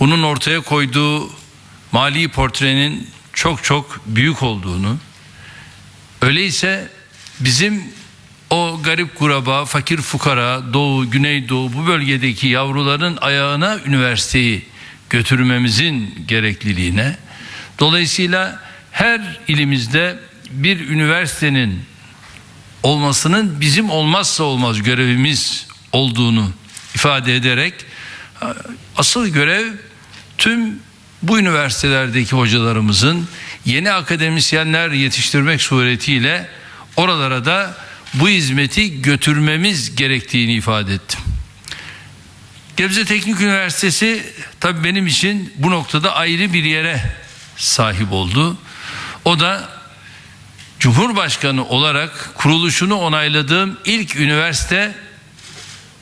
bunun ortaya koyduğu mali portrenin çok çok büyük olduğunu, öyleyse bizim o garip kuraba, fakir fukara, doğu, güneydoğu bu bölgedeki yavruların ayağına üniversiteyi götürmemizin gerekliliğine, dolayısıyla her ilimizde bir üniversitenin olmasının bizim olmazsa olmaz görevimiz olduğunu ifade ederek asıl görev tüm bu üniversitelerdeki hocalarımızın yeni akademisyenler yetiştirmek suretiyle oralara da bu hizmeti götürmemiz gerektiğini ifade ettim. Gebze Teknik Üniversitesi tabii benim için bu noktada ayrı bir yere sahip oldu. O da Cumhurbaşkanı olarak kuruluşunu onayladığım ilk üniversite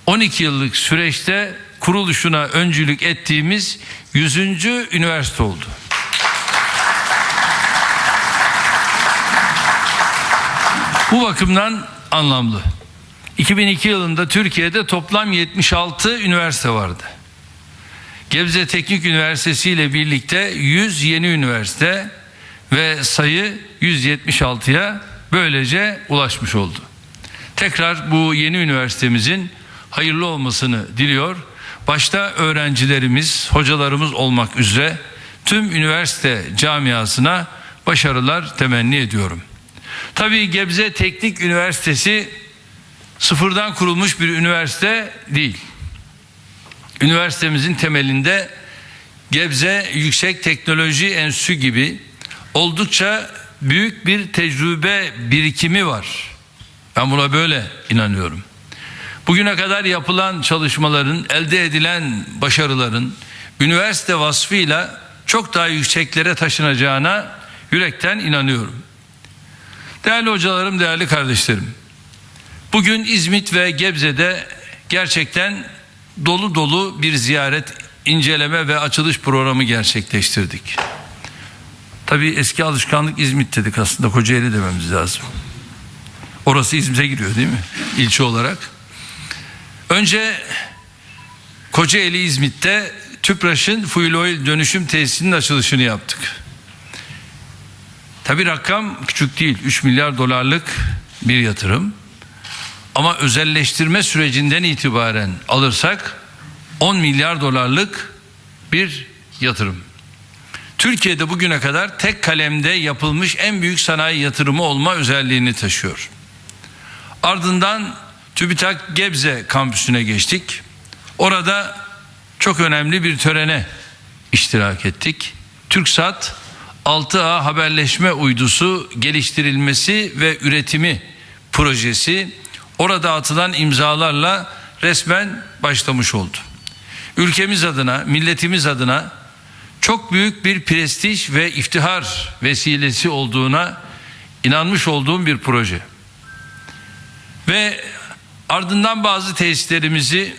12 yıllık süreçte kuruluşuna öncülük ettiğimiz 100. üniversite oldu. Bu bakımdan anlamlı. 2002 yılında Türkiye'de toplam 76 üniversite vardı. Gebze Teknik Üniversitesi ile birlikte 100 yeni üniversite ve sayı 176'ya böylece ulaşmış oldu. Tekrar bu yeni üniversitemizin hayırlı olmasını diliyor. Başta öğrencilerimiz, hocalarımız olmak üzere tüm üniversite camiasına başarılar temenni ediyorum. Tabii Gebze Teknik Üniversitesi sıfırdan kurulmuş bir üniversite değil. Üniversitemizin temelinde Gebze Yüksek Teknoloji Enstitüsü gibi oldukça büyük bir tecrübe birikimi var. Ben buna böyle inanıyorum. Bugüne kadar yapılan çalışmaların, elde edilen başarıların üniversite vasfıyla çok daha yükseklere taşınacağına yürekten inanıyorum. Değerli hocalarım, değerli kardeşlerim. Bugün İzmit ve Gebze'de gerçekten dolu dolu bir ziyaret, inceleme ve açılış programı gerçekleştirdik. Tabii eski alışkanlık İzmit dedik aslında Kocaeli dememiz lazım. Orası İzmit'e giriyor değil mi? İlçe olarak. Önce Kocaeli İzmit'te Tüpraş'ın fuel oil dönüşüm tesisinin açılışını yaptık. Tabi rakam küçük değil. 3 milyar dolarlık bir yatırım. Ama özelleştirme sürecinden itibaren alırsak 10 milyar dolarlık bir yatırım. Türkiye'de bugüne kadar tek kalemde yapılmış en büyük sanayi yatırımı olma özelliğini taşıyor. Ardından TÜBİTAK Gebze kampüsüne geçtik. Orada çok önemli bir törene iştirak ettik. TürkSat 6A haberleşme uydusu geliştirilmesi ve üretimi projesi orada atılan imzalarla resmen başlamış oldu. Ülkemiz adına, milletimiz adına çok büyük bir prestij ve iftihar vesilesi olduğuna inanmış olduğum bir proje. Ve ardından bazı tesislerimizi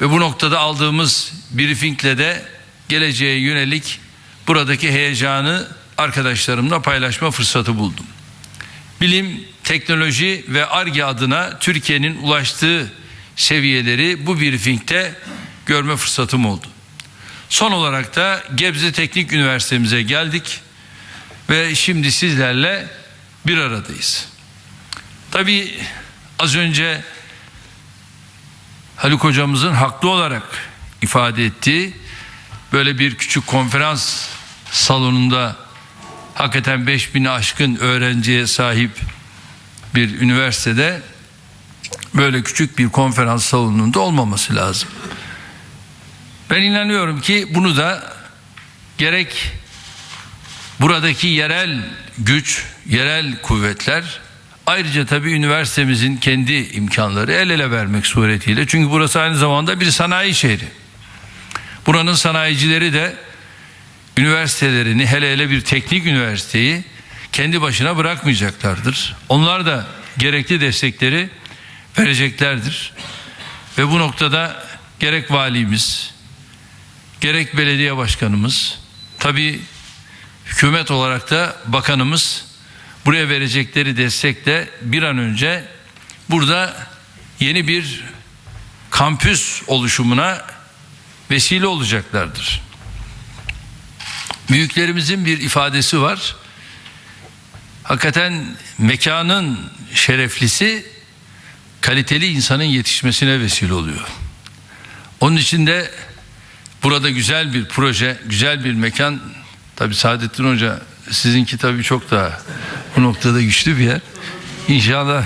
ve bu noktada aldığımız briefingle de geleceğe yönelik buradaki heyecanı arkadaşlarımla paylaşma fırsatı buldum. Bilim, teknoloji ve ARGE adına Türkiye'nin ulaştığı seviyeleri bu briefingte görme fırsatım oldu. Son olarak da Gebze Teknik Üniversitemize geldik ve şimdi sizlerle bir aradayız. Tabii az önce Haluk hocamızın haklı olarak ifade ettiği böyle bir küçük konferans salonunda hakikaten 5000'i aşkın öğrenciye sahip bir üniversitede böyle küçük bir konferans salonunda olmaması lazım. Ben inanıyorum ki bunu da gerek buradaki yerel güç, yerel kuvvetler ayrıca tabii üniversitemizin kendi imkanları el ele vermek suretiyle çünkü burası aynı zamanda bir sanayi şehri. Buranın sanayicileri de üniversitelerini hele hele bir teknik üniversiteyi kendi başına bırakmayacaklardır. Onlar da gerekli destekleri vereceklerdir. Ve bu noktada gerek valimiz, gerek belediye başkanımız, tabi hükümet olarak da bakanımız buraya verecekleri destekle bir an önce burada yeni bir kampüs oluşumuna vesile olacaklardır. Büyüklerimizin bir ifadesi var. Hakikaten mekanın şereflisi kaliteli insanın yetişmesine vesile oluyor. Onun için de burada güzel bir proje, güzel bir mekan. Tabi Saadettin Hoca sizinki tabi çok daha bu noktada güçlü bir yer. İnşallah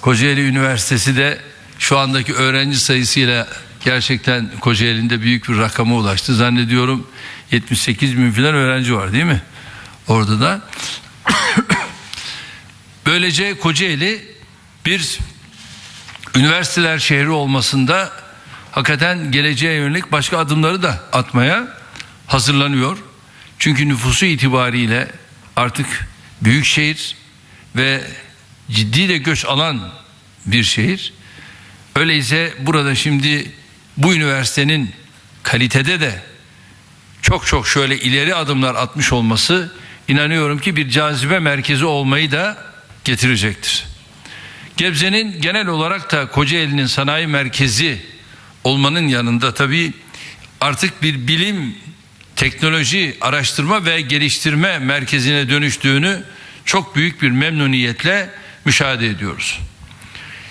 Kocaeli Üniversitesi de şu andaki öğrenci sayısıyla gerçekten Kocaeli'nde büyük bir rakama ulaştı. Zannediyorum 78 bin falan öğrenci var değil mi? Orada da. Böylece Kocaeli bir üniversiteler şehri olmasında hakikaten geleceğe yönelik başka adımları da atmaya hazırlanıyor. Çünkü nüfusu itibariyle artık büyük şehir ve ciddi de göç alan bir şehir. Öyleyse burada şimdi bu üniversitenin kalitede de çok çok şöyle ileri adımlar atmış olması inanıyorum ki bir cazibe merkezi olmayı da getirecektir. Gebze'nin genel olarak da Kocaeli'nin sanayi merkezi olmanın yanında tabii artık bir bilim, teknoloji, araştırma ve geliştirme merkezine dönüştüğünü çok büyük bir memnuniyetle müşahede ediyoruz.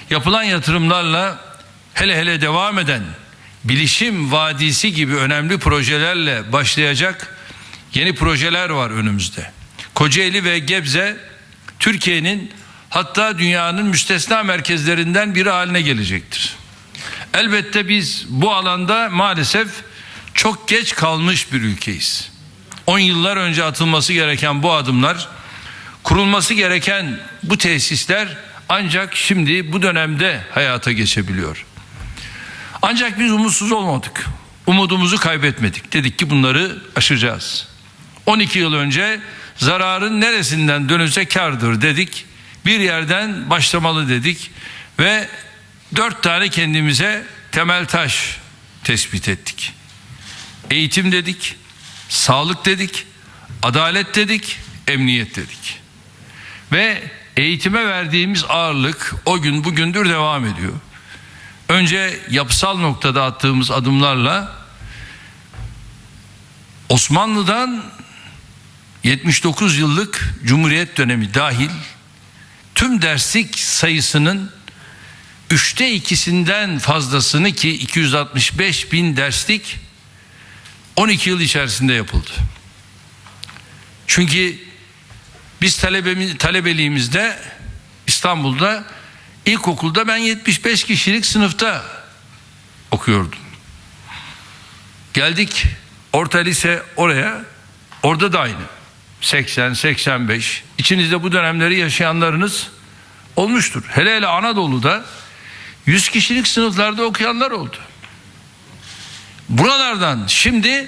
Yapılan yatırımlarla hele hele devam eden bilişim vadisi gibi önemli projelerle başlayacak yeni projeler var önümüzde. Kocaeli ve Gebze Türkiye'nin hatta dünyanın müstesna merkezlerinden biri haline gelecektir. Elbette biz bu alanda maalesef çok geç kalmış bir ülkeyiz. 10 yıllar önce atılması gereken bu adımlar, kurulması gereken bu tesisler ancak şimdi bu dönemde hayata geçebiliyor. Ancak biz umutsuz olmadık. Umudumuzu kaybetmedik. Dedik ki bunları aşacağız. 12 yıl önce zararın neresinden dönülse kardır dedik. Bir yerden başlamalı dedik ve dört tane kendimize temel taş tespit ettik. Eğitim dedik, sağlık dedik, adalet dedik, emniyet dedik. Ve eğitime verdiğimiz ağırlık o gün bugündür devam ediyor. Önce yapısal noktada attığımız adımlarla Osmanlı'dan 79 yıllık Cumhuriyet dönemi dahil tüm derslik sayısının üçte ikisinden fazlasını ki 265 bin derslik 12 yıl içerisinde yapıldı. Çünkü biz talebemiz, talebeliğimizde İstanbul'da ilkokulda ben 75 kişilik sınıfta okuyordum. Geldik orta lise oraya orada da aynı. 80, 85 içinizde bu dönemleri yaşayanlarınız olmuştur. Hele hele Anadolu'da 100 kişilik sınıflarda okuyanlar oldu. Buralardan şimdi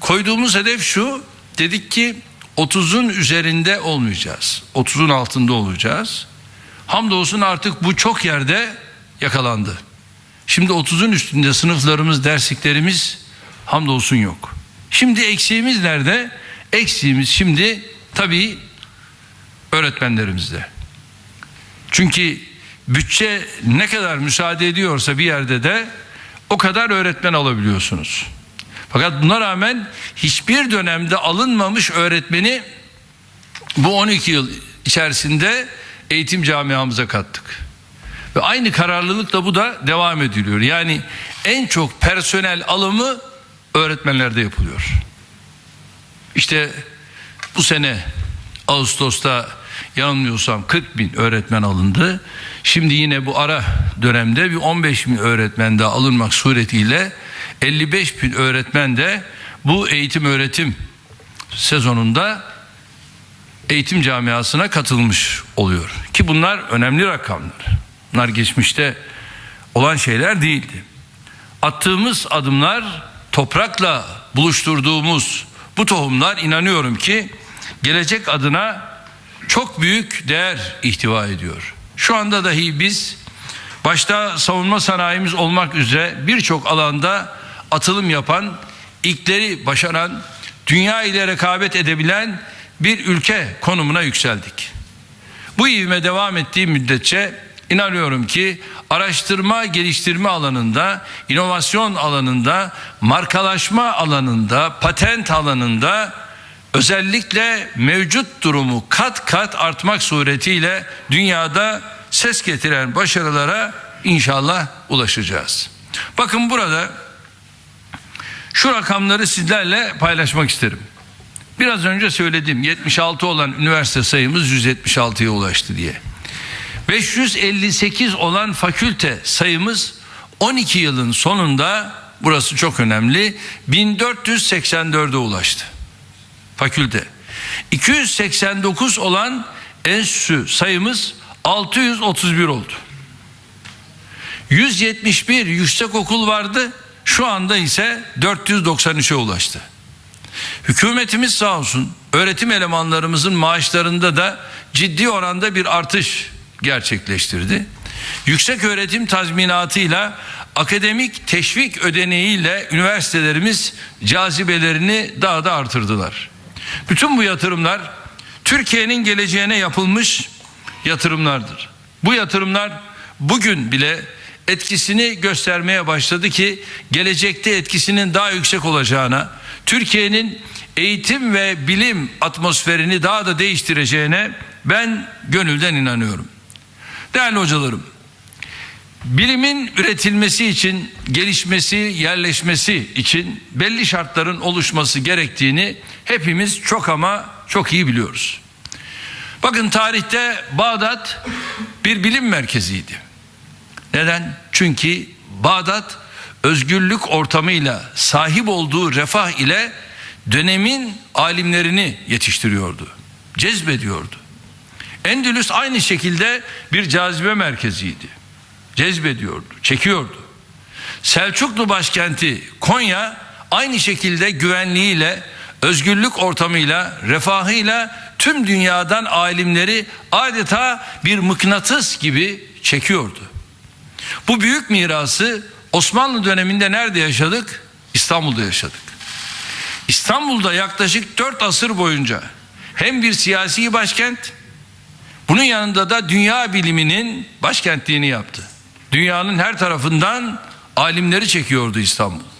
koyduğumuz hedef şu dedik ki 30'un üzerinde olmayacağız. 30'un altında olacağız. Hamdolsun artık bu çok yerde yakalandı. Şimdi 30'un üstünde sınıflarımız, dersliklerimiz hamdolsun yok. Şimdi eksiğimiz nerede? Eksiğimiz şimdi tabii öğretmenlerimizde. Çünkü bütçe ne kadar müsaade ediyorsa bir yerde de o kadar öğretmen alabiliyorsunuz. Fakat buna rağmen hiçbir dönemde alınmamış öğretmeni bu 12 yıl içerisinde eğitim camiamıza kattık. Ve aynı kararlılıkla bu da devam ediliyor. Yani en çok personel alımı öğretmenlerde yapılıyor. İşte bu sene Ağustos'ta yanılmıyorsam 40 bin öğretmen alındı. Şimdi yine bu ara dönemde bir 15 bin öğretmen daha alınmak suretiyle 55 bin öğretmen de bu eğitim öğretim sezonunda eğitim camiasına katılmış oluyor. Ki bunlar önemli rakamlar. Bunlar geçmişte olan şeyler değildi. Attığımız adımlar toprakla buluşturduğumuz bu tohumlar inanıyorum ki gelecek adına çok büyük değer ihtiva ediyor. Şu anda dahi biz başta savunma sanayimiz olmak üzere birçok alanda atılım yapan, ilkleri başaran, dünya ile rekabet edebilen bir ülke konumuna yükseldik. Bu ivme devam ettiği müddetçe inanıyorum ki araştırma geliştirme alanında, inovasyon alanında, markalaşma alanında, patent alanında özellikle mevcut durumu kat kat artmak suretiyle dünyada ses getiren başarılara inşallah ulaşacağız. Bakın burada şu rakamları sizlerle paylaşmak isterim. Biraz önce söyledim 76 olan üniversite sayımız 176'ya ulaştı diye. 558 olan fakülte sayımız 12 yılın sonunda burası çok önemli 1484'e ulaştı. Fakülte. 289 olan enstitü sayımız 631 oldu. 171 yüksek okul vardı. Şu anda ise 493'e ulaştı. Hükümetimiz sağ olsun öğretim elemanlarımızın maaşlarında da ciddi oranda bir artış gerçekleştirdi. Yüksek öğretim tazminatıyla akademik teşvik ödeneğiyle üniversitelerimiz cazibelerini daha da artırdılar. Bütün bu yatırımlar Türkiye'nin geleceğine yapılmış yatırımlardır. Bu yatırımlar bugün bile etkisini göstermeye başladı ki gelecekte etkisinin daha yüksek olacağına, Türkiye'nin eğitim ve bilim atmosferini daha da değiştireceğine ben gönülden inanıyorum. Değerli hocalarım, bilimin üretilmesi için, gelişmesi, yerleşmesi için belli şartların oluşması gerektiğini hepimiz çok ama çok iyi biliyoruz. Bakın tarihte Bağdat bir bilim merkeziydi. Neden? Çünkü Bağdat özgürlük ortamıyla sahip olduğu refah ile dönemin alimlerini yetiştiriyordu. Cezbediyordu. Endülüs aynı şekilde bir cazibe merkeziydi. Cezbediyordu, çekiyordu. Selçuklu başkenti Konya aynı şekilde güvenliğiyle, özgürlük ortamıyla, refahıyla tüm dünyadan alimleri adeta bir mıknatıs gibi çekiyordu. Bu büyük mirası Osmanlı döneminde nerede yaşadık? İstanbul'da yaşadık. İstanbul'da yaklaşık 4 asır boyunca hem bir siyasi başkent bunun yanında da dünya biliminin başkentliğini yaptı. Dünyanın her tarafından alimleri çekiyordu İstanbul.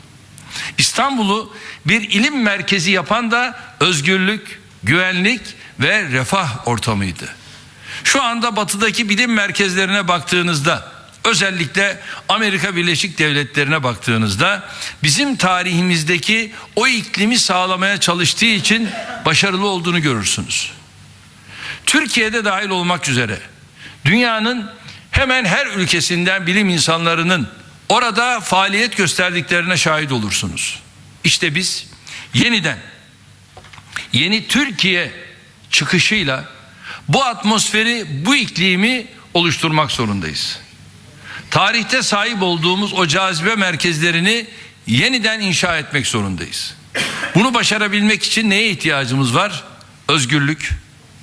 İstanbul'u bir ilim merkezi yapan da özgürlük, güvenlik ve refah ortamıydı. Şu anda batıdaki bilim merkezlerine baktığınızda özellikle Amerika Birleşik Devletleri'ne baktığınızda bizim tarihimizdeki o iklimi sağlamaya çalıştığı için başarılı olduğunu görürsünüz. Türkiye'de dahil olmak üzere dünyanın hemen her ülkesinden bilim insanlarının orada faaliyet gösterdiklerine şahit olursunuz. İşte biz yeniden yeni Türkiye çıkışıyla bu atmosferi, bu iklimi oluşturmak zorundayız. Tarihte sahip olduğumuz o cazibe merkezlerini yeniden inşa etmek zorundayız. Bunu başarabilmek için neye ihtiyacımız var? Özgürlük,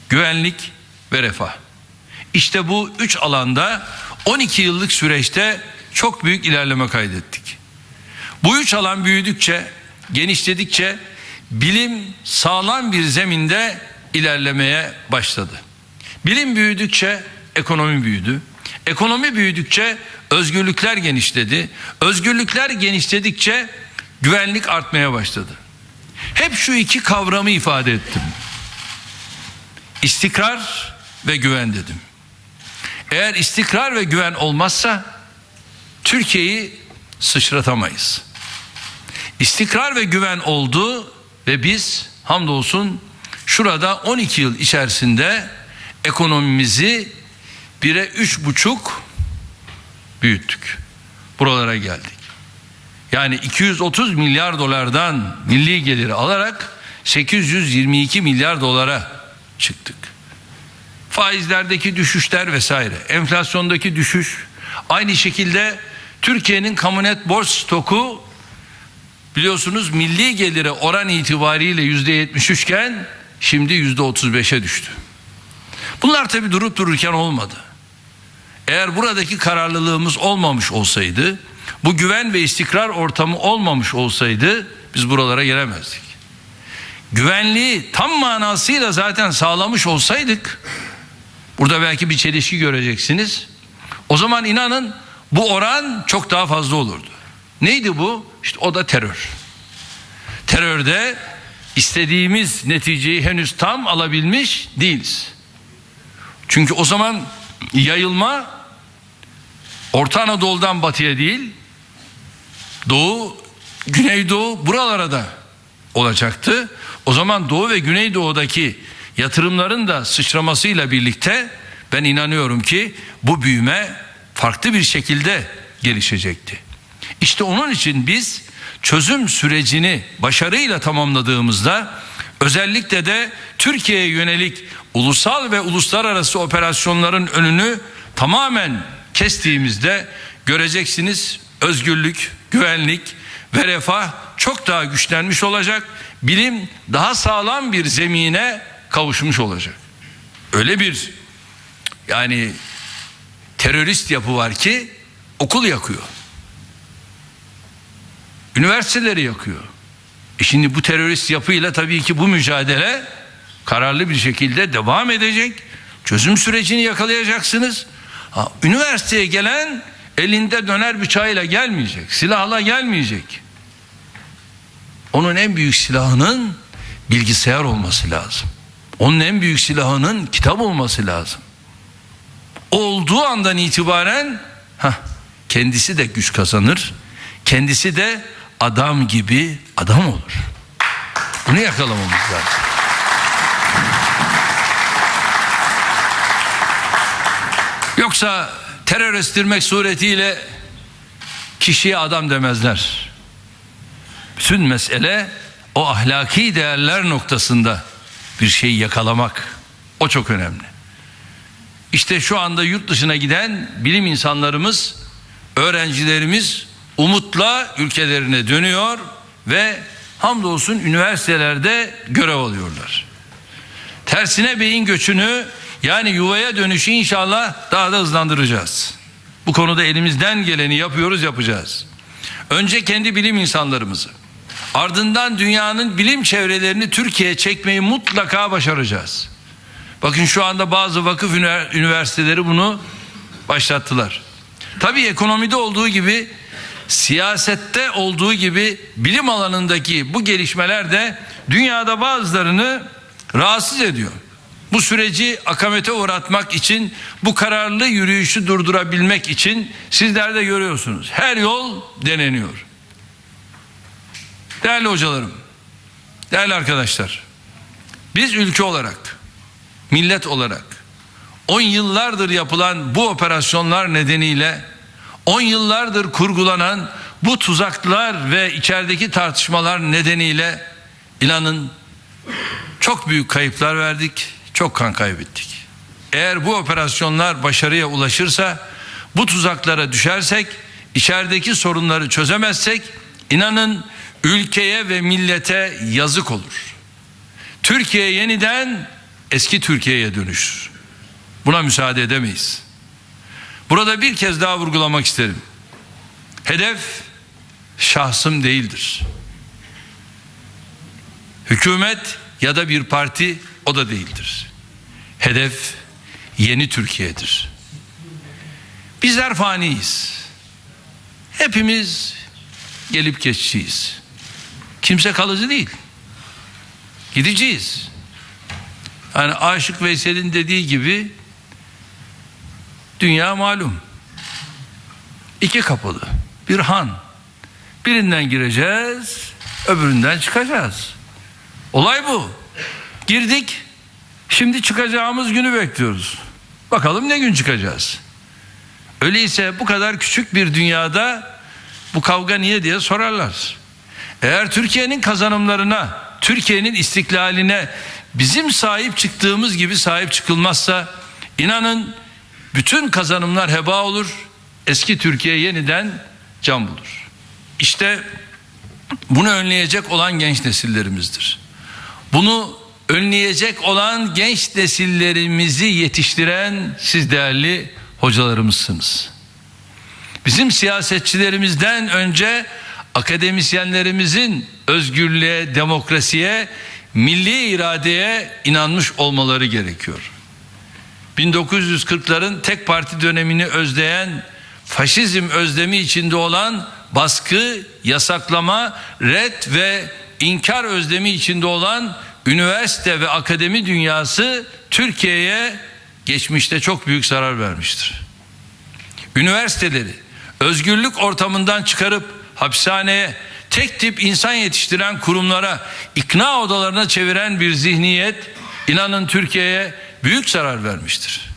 güvenlik ve refah. İşte bu üç alanda 12 yıllık süreçte çok büyük ilerleme kaydettik. Bu üç alan büyüdükçe, genişledikçe bilim sağlam bir zeminde ilerlemeye başladı. Bilim büyüdükçe ekonomi büyüdü. Ekonomi büyüdükçe özgürlükler genişledi. Özgürlükler genişledikçe güvenlik artmaya başladı. Hep şu iki kavramı ifade ettim. İstikrar ve güven dedim. Eğer istikrar ve güven olmazsa Türkiye'yi sıçratamayız. İstikrar ve güven oldu ve biz hamdolsun şurada 12 yıl içerisinde ekonomimizi bire üç buçuk büyüttük. Buralara geldik. Yani 230 milyar dolardan milli geliri alarak 822 milyar dolara çıktık. Faizlerdeki düşüşler vesaire, enflasyondaki düşüş, aynı şekilde Türkiye'nin kamu net borç stoku biliyorsunuz milli gelire oran itibariyle yüzde 73 iken şimdi yüzde 35'e düştü. Bunlar tabi durup dururken olmadı. Eğer buradaki kararlılığımız olmamış olsaydı, bu güven ve istikrar ortamı olmamış olsaydı biz buralara gelemezdik. Güvenliği tam manasıyla zaten sağlamış olsaydık, burada belki bir çelişki göreceksiniz. O zaman inanın bu oran çok daha fazla olurdu. Neydi bu? İşte o da terör. Terörde istediğimiz neticeyi henüz tam alabilmiş değiliz. Çünkü o zaman yayılma Orta Anadolu'dan batıya değil, Doğu, Güneydoğu buralara da olacaktı. O zaman Doğu ve Güneydoğu'daki yatırımların da sıçramasıyla birlikte ben inanıyorum ki bu büyüme farklı bir şekilde gelişecekti. İşte onun için biz çözüm sürecini başarıyla tamamladığımızda özellikle de Türkiye'ye yönelik ulusal ve uluslararası operasyonların önünü tamamen kestiğimizde göreceksiniz özgürlük, güvenlik ve refah çok daha güçlenmiş olacak. Bilim daha sağlam bir zemine kavuşmuş olacak. Öyle bir yani terörist yapı var ki okul yakıyor. Üniversiteleri yakıyor. E şimdi bu terörist yapıyla tabii ki bu mücadele kararlı bir şekilde devam edecek. Çözüm sürecini yakalayacaksınız. Ha, üniversiteye gelen elinde döner bıçağıyla gelmeyecek. Silahla gelmeyecek. Onun en büyük silahının bilgisayar olması lazım. Onun en büyük silahının kitap olması lazım. Olduğu andan itibaren heh, kendisi de güç kazanır. Kendisi de adam gibi adam olur. Bunu yakalamamız lazım. Yoksa terör estirmek suretiyle kişiye adam demezler. Bütün mesele o ahlaki değerler noktasında bir şeyi yakalamak. O çok önemli. İşte şu anda yurt dışına giden bilim insanlarımız, öğrencilerimiz umutla ülkelerine dönüyor ve hamdolsun üniversitelerde görev alıyorlar. Tersine beyin göçünü yani yuvaya dönüşü inşallah daha da hızlandıracağız. Bu konuda elimizden geleni yapıyoruz yapacağız. Önce kendi bilim insanlarımızı ardından dünyanın bilim çevrelerini Türkiye'ye çekmeyi mutlaka başaracağız. Bakın şu anda bazı vakıf üniversiteleri bunu başlattılar. Tabii ekonomide olduğu gibi siyasette olduğu gibi bilim alanındaki bu gelişmeler de dünyada bazılarını rahatsız ediyor. Bu süreci akamete uğratmak için bu kararlı yürüyüşü durdurabilmek için sizler de görüyorsunuz. Her yol deneniyor. Değerli hocalarım, değerli arkadaşlar, biz ülke olarak, millet olarak 10 yıllardır yapılan bu operasyonlar nedeniyle 10 yıllardır kurgulanan bu tuzaklar ve içerideki tartışmalar nedeniyle inanın çok büyük kayıplar verdik, çok kan kaybettik. Eğer bu operasyonlar başarıya ulaşırsa, bu tuzaklara düşersek, içerideki sorunları çözemezsek, inanın ülkeye ve millete yazık olur. Türkiye yeniden eski Türkiye'ye dönüşür. Buna müsaade edemeyiz. Burada bir kez daha vurgulamak isterim. Hedef şahsım değildir. Hükümet ya da bir parti o da değildir. Hedef yeni Türkiye'dir. Bizler faniyiz. Hepimiz gelip geçiciyiz. Kimse kalıcı değil. Gideceğiz. Yani Aşık Veysel'in dediği gibi dünya malum. İki kapılı. Bir han. Birinden gireceğiz, öbüründen çıkacağız. Olay bu. Girdik. Şimdi çıkacağımız günü bekliyoruz. Bakalım ne gün çıkacağız. Öyleyse bu kadar küçük bir dünyada bu kavga niye diye sorarlar. Eğer Türkiye'nin kazanımlarına, Türkiye'nin istiklaline bizim sahip çıktığımız gibi sahip çıkılmazsa inanın bütün kazanımlar heba olur. Eski Türkiye yeniden can bulur. İşte bunu önleyecek olan genç nesillerimizdir. Bunu önleyecek olan genç nesillerimizi yetiştiren siz değerli hocalarımızsınız. Bizim siyasetçilerimizden önce akademisyenlerimizin özgürlüğe, demokrasiye, milli iradeye inanmış olmaları gerekiyor. 1940'ların tek parti dönemini özleyen faşizm özlemi içinde olan baskı, yasaklama, red ve inkar özlemi içinde olan üniversite ve akademi dünyası Türkiye'ye geçmişte çok büyük zarar vermiştir. Üniversiteleri özgürlük ortamından çıkarıp hapishaneye, tek tip insan yetiştiren kurumlara, ikna odalarına çeviren bir zihniyet inanın Türkiye'ye büyük zarar vermiştir.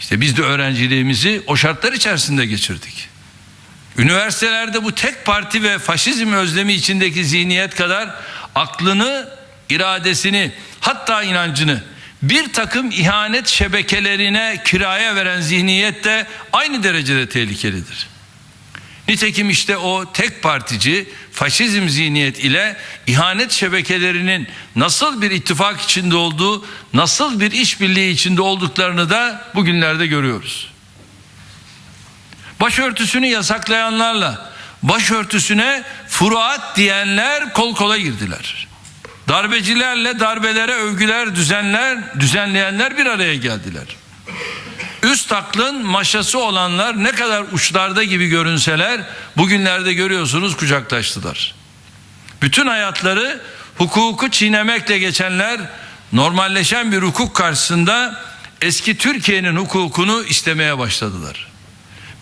İşte biz de öğrenciliğimizi o şartlar içerisinde geçirdik. Üniversitelerde bu tek parti ve faşizm özlemi içindeki zihniyet kadar aklını, iradesini, hatta inancını bir takım ihanet şebekelerine kiraya veren zihniyet de aynı derecede tehlikelidir. Nitekim işte o tek partici faşizm zihniyet ile ihanet şebekelerinin nasıl bir ittifak içinde olduğu, nasıl bir işbirliği içinde olduklarını da bugünlerde görüyoruz. Başörtüsünü yasaklayanlarla başörtüsüne furuat diyenler kol kola girdiler. Darbecilerle darbelere övgüler düzenler düzenleyenler bir araya geldiler. Üst aklın maşası olanlar ne kadar uçlarda gibi görünseler bugünlerde görüyorsunuz kucaklaştılar. Bütün hayatları hukuku çiğnemekle geçenler normalleşen bir hukuk karşısında eski Türkiye'nin hukukunu istemeye başladılar.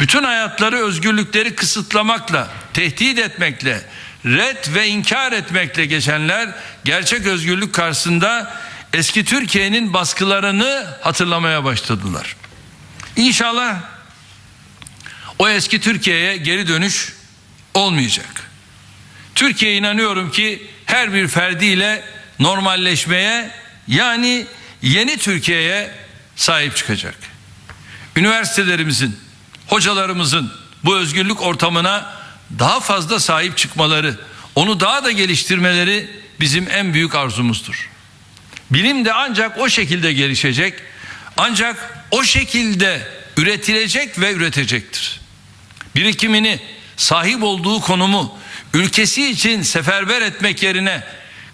Bütün hayatları özgürlükleri kısıtlamakla, tehdit etmekle, red ve inkar etmekle geçenler gerçek özgürlük karşısında eski Türkiye'nin baskılarını hatırlamaya başladılar. İnşallah o eski Türkiye'ye geri dönüş olmayacak. Türkiye inanıyorum ki her bir ferdiyle normalleşmeye yani yeni Türkiye'ye sahip çıkacak. Üniversitelerimizin, hocalarımızın bu özgürlük ortamına daha fazla sahip çıkmaları, onu daha da geliştirmeleri bizim en büyük arzumuzdur. Bilim de ancak o şekilde gelişecek, ancak o şekilde üretilecek ve üretecektir. Birikimini, sahip olduğu konumu ülkesi için seferber etmek yerine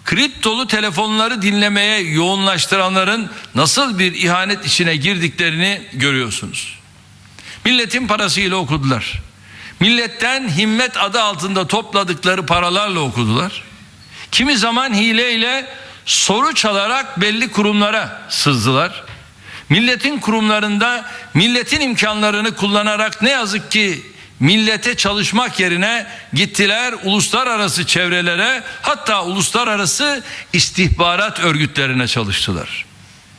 kriptolu telefonları dinlemeye yoğunlaştıranların nasıl bir ihanet içine girdiklerini görüyorsunuz. Milletin parasıyla okudular. Milletten himmet adı altında topladıkları paralarla okudular. Kimi zaman hileyle soru çalarak belli kurumlara sızdılar. Milletin kurumlarında milletin imkanlarını kullanarak ne yazık ki millete çalışmak yerine gittiler uluslararası çevrelere hatta uluslararası istihbarat örgütlerine çalıştılar.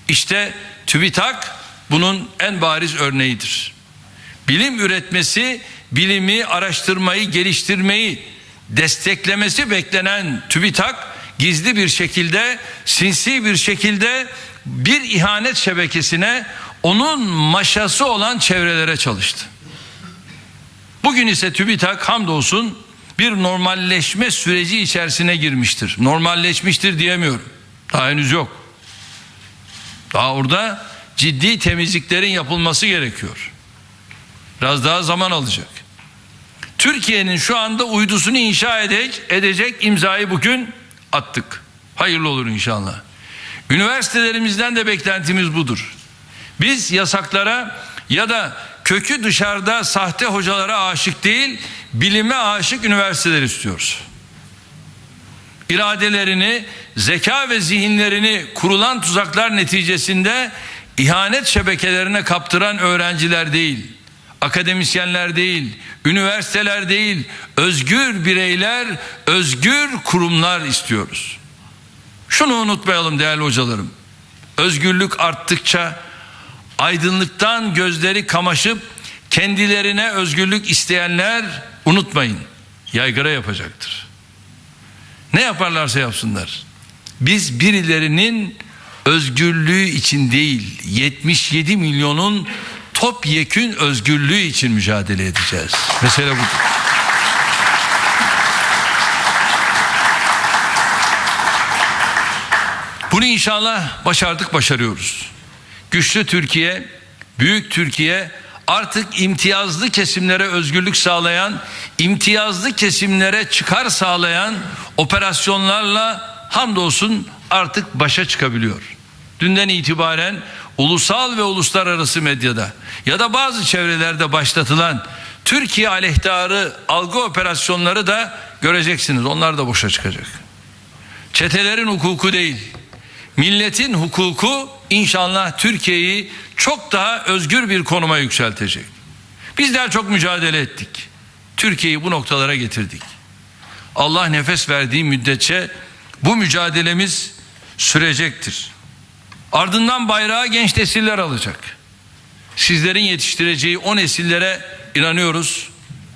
İşte TÜBİTAK bunun en bariz örneğidir. Bilim üretmesi, bilimi, araştırmayı, geliştirmeyi desteklemesi beklenen TÜBİTAK gizli bir şekilde, sinsi bir şekilde bir ihanet şebekesine onun maşası olan çevrelere çalıştı. Bugün ise TÜBİTAK hamdolsun bir normalleşme süreci içerisine girmiştir. Normalleşmiştir diyemiyorum. Daha henüz yok. Daha orada ciddi temizliklerin yapılması gerekiyor. Biraz daha zaman alacak. Türkiye'nin şu anda uydusunu inşa edecek, edecek imzayı bugün attık. Hayırlı olur inşallah. Üniversitelerimizden de beklentimiz budur. Biz yasaklara ya da kökü dışarıda sahte hocalara aşık değil, bilime aşık üniversiteler istiyoruz. İradelerini, zeka ve zihinlerini kurulan tuzaklar neticesinde ihanet şebekelerine kaptıran öğrenciler değil, akademisyenler değil, üniversiteler değil, özgür bireyler, özgür kurumlar istiyoruz. Şunu unutmayalım değerli hocalarım. Özgürlük arttıkça aydınlıktan gözleri kamaşıp kendilerine özgürlük isteyenler unutmayın yaygara yapacaktır. Ne yaparlarsa yapsınlar. Biz birilerinin özgürlüğü için değil 77 milyonun topyekün özgürlüğü için mücadele edeceğiz. Mesele budur. Bunu inşallah başardık başarıyoruz. Güçlü Türkiye, büyük Türkiye artık imtiyazlı kesimlere özgürlük sağlayan, imtiyazlı kesimlere çıkar sağlayan operasyonlarla hamdolsun artık başa çıkabiliyor. Dünden itibaren ulusal ve uluslararası medyada ya da bazı çevrelerde başlatılan Türkiye aleyhtarı algı operasyonları da göreceksiniz. Onlar da boşa çıkacak. Çetelerin hukuku değil, milletin hukuku inşallah Türkiye'yi çok daha özgür bir konuma yükseltecek. Bizler çok mücadele ettik. Türkiye'yi bu noktalara getirdik. Allah nefes verdiği müddetçe bu mücadelemiz sürecektir. Ardından bayrağı genç nesiller alacak. Sizlerin yetiştireceği o nesillere inanıyoruz,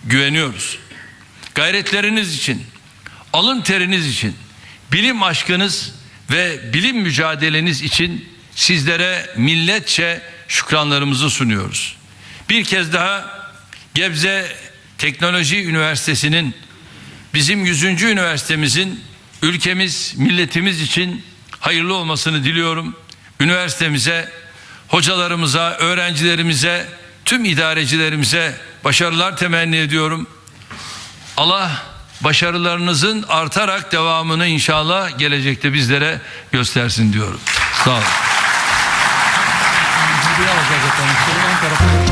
güveniyoruz. Gayretleriniz için, alın teriniz için, bilim aşkınız ve bilim mücadeleniz için sizlere milletçe şükranlarımızı sunuyoruz. Bir kez daha Gebze Teknoloji Üniversitesi'nin bizim 100. üniversitemizin ülkemiz, milletimiz için hayırlı olmasını diliyorum. Üniversitemize, hocalarımıza, öğrencilerimize, tüm idarecilerimize başarılar temenni ediyorum. Allah başarılarınızın artarak devamını inşallah gelecekte bizlere göstersin diyorum. Sağ olun.